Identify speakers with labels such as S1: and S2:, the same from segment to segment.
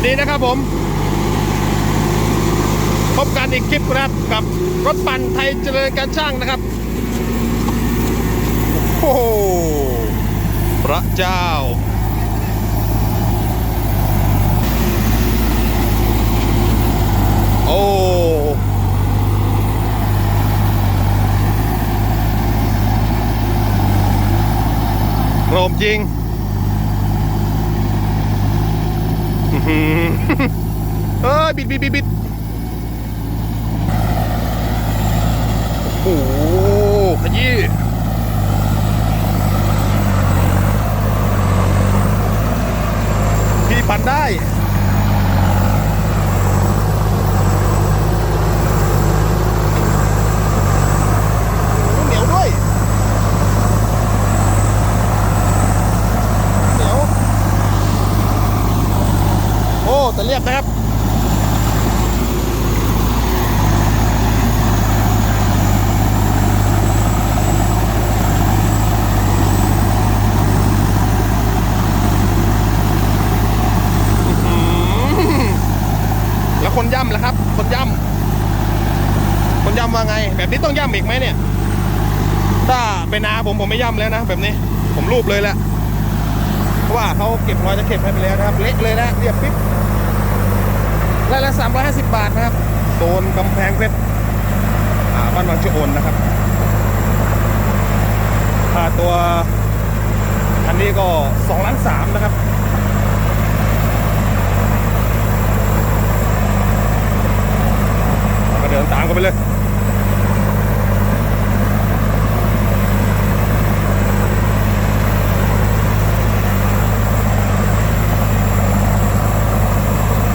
S1: วันนี้นะครับผม พบกันอีกคลิปครับกับรถปั่นไทยเจริญการช่างนะครับ โอ้โหพระเจ้า โอ้โรมจริง อื้อหือเอ้ย บิดบิดบิดบิดโอ้โหขยี้พี่ปั่นได้เหนียวด้วยเหนียวโอ้แต่เรียบนะครับ อื้อหือแล้วคน ย่ำแล่ะครับ คนย่ำคนย่ำว่าไง แบบนี้ต้องย่ำอีกไหมเนี่ย ถ้าเป็นนาผมผมไม่ย่ำแล้วนะแบบนี้ ผมรูปเลยแหละเพราะว่าเขาเก็บรอยตะเข็บให้ไปแล้วนะครับ เละเลยนะเรียบปิ๊บรายละสามร้อยห้าสิบบาทนะครับโซนกำแพงเพชรบ้านวังชโอนนะครับค่าตัวอันนี้ก็สองล้านสามนะครับ เดินตามกันไปเลย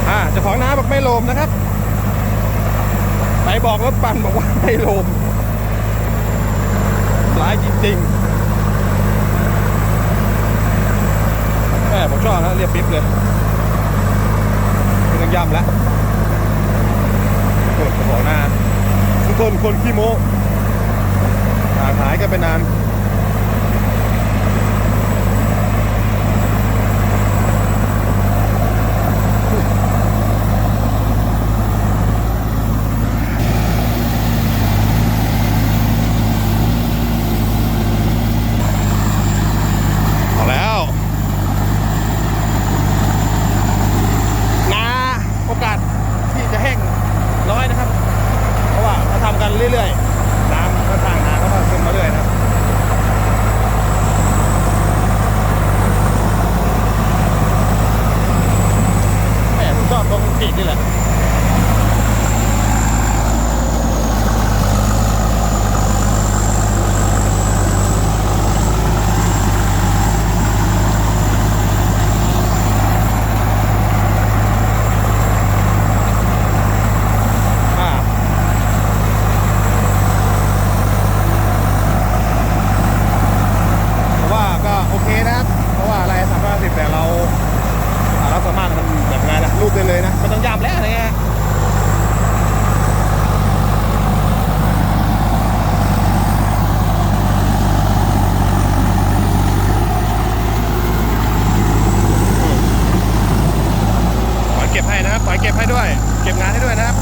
S1: อ่าเจ้าของน้าบอกไม่โลมนะครับ ไปบอกรถปั่นบอกว่าไม่โลมร้ายจริงๆแม่ผมชอบนะเรียบปิ๊บเลยไม่ต้องย่ำแล้ว โคตรเจ้าของหน้าทุกคนคนขี้โม้ห่างหายกันไปนาน เอาแล้วนาโอกาสที่จะแห้งน้อยนะครับ เพราะว่าเขาทำกันเรื่อยๆ น้ำก็ทางนาเขาก็ขึ้นมาเรื่อยนะครับ แหมผมชอบตรงกรีดนี่แหละ อ่าเพราะว่าก็โอเคนะครับ เพราะว่าอะไรสามร้อยสิบแต่เราอ่าเราสามารถมันแบบไงล่ะรูปได้เลยนะไม่ต้องย้ำแล้วอะไรเงี้ยขอเก็บให้นะครับขอเก็บให้ด้วย เก็บงานให้ด้วยนะครับ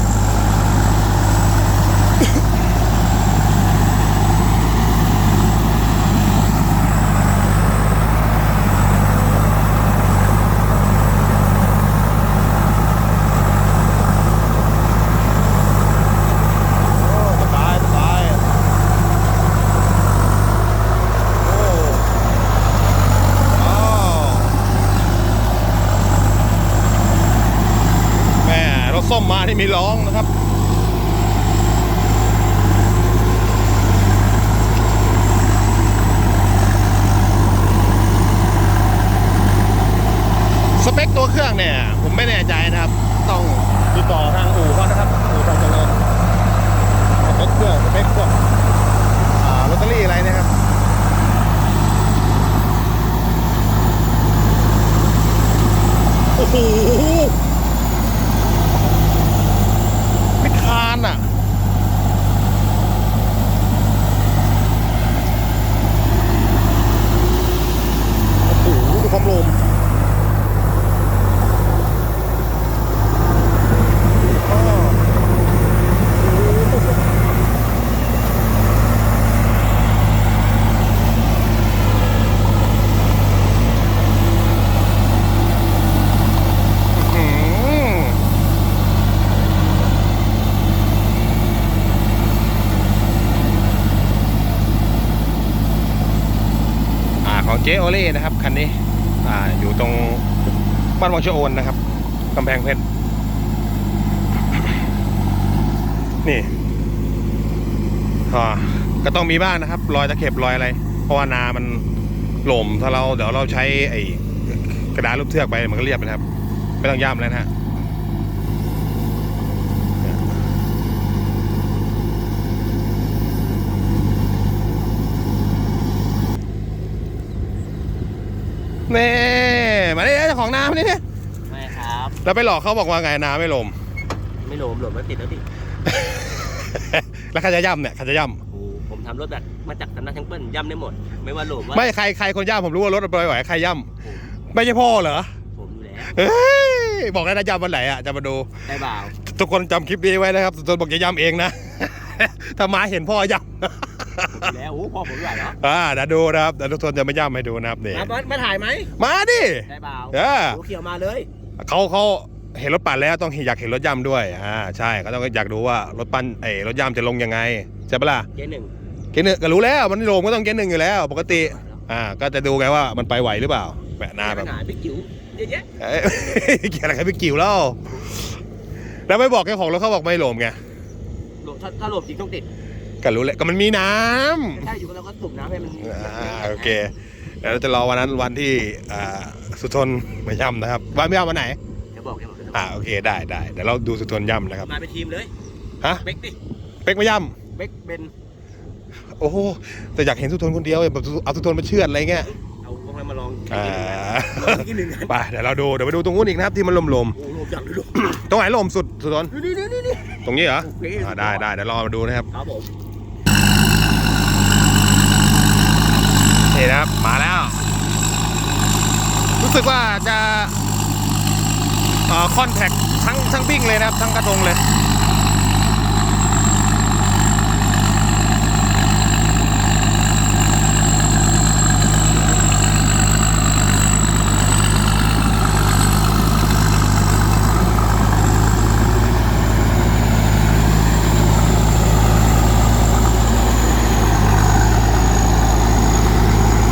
S1: โอ้สบายสบายโอ้อ้าวแม่ร ไม่มีร้องนะครับสเปคตัวเครื่องเนี่ย ผมไม่แน่ใจนะครับ ต้องติดต่อทางอู่เขานะครับ อู่ทางเจริญ สเปคเครื่องสเปคพวกอ่าลอตเตอรี่อะไรนะครับ โอ้โหไม่คานอะ โอ้โห ดูความลม จ๊โอเล่นะครับคันนี้อ่าอยู่ตรงบ้านวังชโอนนะครับกำแพงเพชรนี่ก็ต้องมีบ้างนะครับ รอยตะเข็บรอยอะไร เพราะว่านามันหล่มถ้าเราเดี๋ยวเราใช้ไอ้กระดาษรูปเทือกไปมันก็เรียบนะครับ ไม่ต้องย่ำแล้วนะฮะ เน่มาดิเจ้าของน้ำนี่
S2: ไม่ครับ
S1: แล้วไปหลอกเขาบอกว่าไงน้ำไม่ลม
S2: ไม่โหลมโหลมมันติดแล้วพี่
S1: แล้วใครจะย่ำเนี่ยใครจะย่
S2: โอ้โหผมทำรถแบบมาจากสำนักช่างเปิ้ลย่ำได้หมด ไม่ว่าโหลมว่าำ
S1: ไม่ใครใครคนย่ำผมรู้ว่ารถมันไปไหวใครย่
S2: ผมำ
S1: ไม่ใช่พ่อเหรอ
S2: ผมอยู่แล้ว
S1: เฮ้ยบอกได้นะย่ำวันไหนอะจะมาดู
S2: ได้เปล่า
S1: ทุกคนจำคลิปนี้ไว้นะครับตนบอกจะย่ำเองนะ ถ้ามาเห็นพ่อย่
S2: ผม อยู่แล้วโอ้โหพ่อผมอยู่แล้วำ
S1: อ่าเดี๋ยวดูนะครับเดี๋ยวทุกคนจะไม่ย่ำให้ดูนะครับนี่
S2: มามาถ่ายไหม
S1: มาดิ
S2: ได้เปล่า
S1: เออ
S2: หัวเขียวมาเลย
S1: เขาเขาเห็นรถปั่นแล้วต้องอยากเห็นรถย่ำด้วยอ่าใช่เขาต้องอยากดูว่ารถปั่นไอ้รถย่ำจะลงยังไงใช่ปะล่ะ
S2: เจ๊หนึ่ง
S1: เกณฑ์หนึ่งก็รู้แล้วมันลงก็ต้องเกณฑ์หนึ่งอยู่แล้ว ปกติอ่าก็จะดูไงว่ามันไปไหวหรือเปล่าแหมหน้าแบบ
S2: หาพี่จิ๋วเยอะแยะ
S1: เอ้ยเกี่ยวอะไรกับพี่กิ่วแล้วแล้วไม่บอกแกของรถเขาบอกไม่ลมไง
S2: โหลมถ้าถ้าโหลมจริงต้องติด
S1: ก็รู้แหละก็มันมีน้
S2: ใช่อยู่กับเราก็สูบน้ำให้มันำ
S1: อ่าโอเคเดี๋ยวเราจะรอวันนั้นวันที่อ่าสุทนมาย่ำนะครับวันไม่ย่ำวันไหน
S2: เดี๋ยวบอกเดี๋ยวบอก
S1: อ่าโอเคได้ได้เดี๋ยวเราดูสุทนย่ำนะครับ
S2: มาเป็นทีมเลย
S1: ฮะ
S2: เบ๊กดิ
S1: เป๊กมาย่
S2: เบ๊กเบนำ
S1: โอ้โหแต่อยากเห็นสุทนคนเดียวแบบเอาสุทนมาเชือดอะไรเงี้ย
S2: เอาพวกนั้นมาลอง
S1: อ่า
S2: กินหนึ่งกัน
S1: ไปเดี๋ยวเราดูเดี๋ยวไปดูตรงนู้นอีกนะครับที่มันลม
S2: โอ้โหโหลมจังเลยลูก
S1: ๆตรงไหนลมสุดสุทน
S2: นี่นี่นี่นี่
S1: ตรงนี้เหรอ
S2: โอเค
S1: อ่าได้ได้เดี๋ยวรอมาดูนะครับ
S2: ครับผม
S1: นี่นะครับ มาแล้ว รู้สึกว่าจะคอนแทคทั้งทั้งบิ้งเลยนะครับ ทั้งกระทงเลย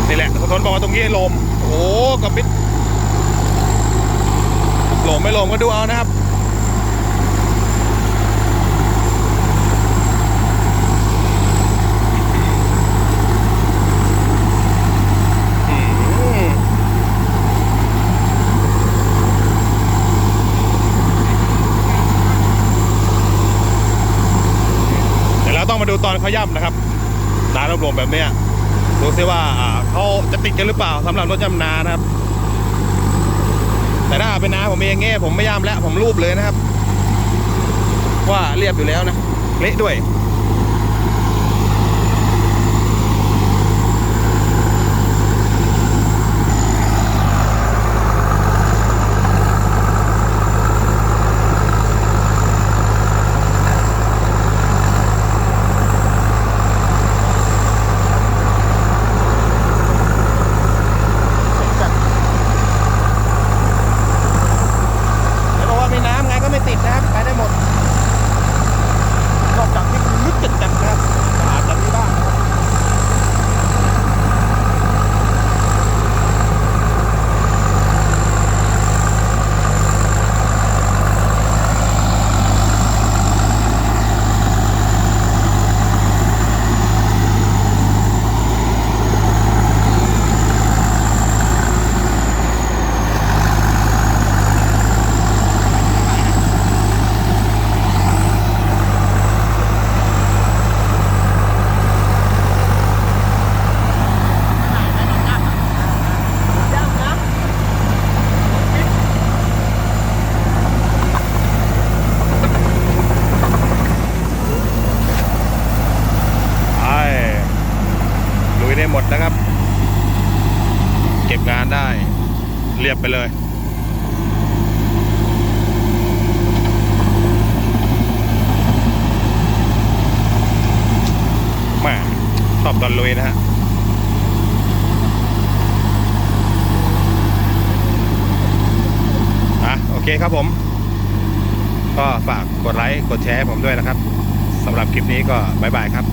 S1: นี่แหละ ทุกคนบอกว่ลม โอ้กับปิดลมไม่ลมก็ดูเอานะครับอืมเดี๋ยวเราต้องมาดูตอนเขาย่ำนะครับน้ำรวมๆแบบเนี้ย ดูซิว่าเขาจะติดกันหรือเปล่าสำหรับรถยำนานะครับ แต่ถ้าเป็นนาผมเองเงี้ยผมไม่ย่ำแล้วผมรูปเลยนะครับ ว่าเรียบอยู่แล้วนะเละด้วย แล้วบอกว่ามีน้ำไงก็ไม่ติดนะครับไปได้หมด นอกจากที่ลึกจัดๆนะครับอาจจะมีบ้างนะครับไปลุยได้หมดนะครับ เก็บงานได้ เรียบ ไปเลยม่ชอบตอนลุยนะฮะอะโอเคครับผม ก็ฝากกดไลค์ กดแชร์ให้ผมด้วยนะครับสำหรับคลิปนี้ก็บ๊ายบายครับ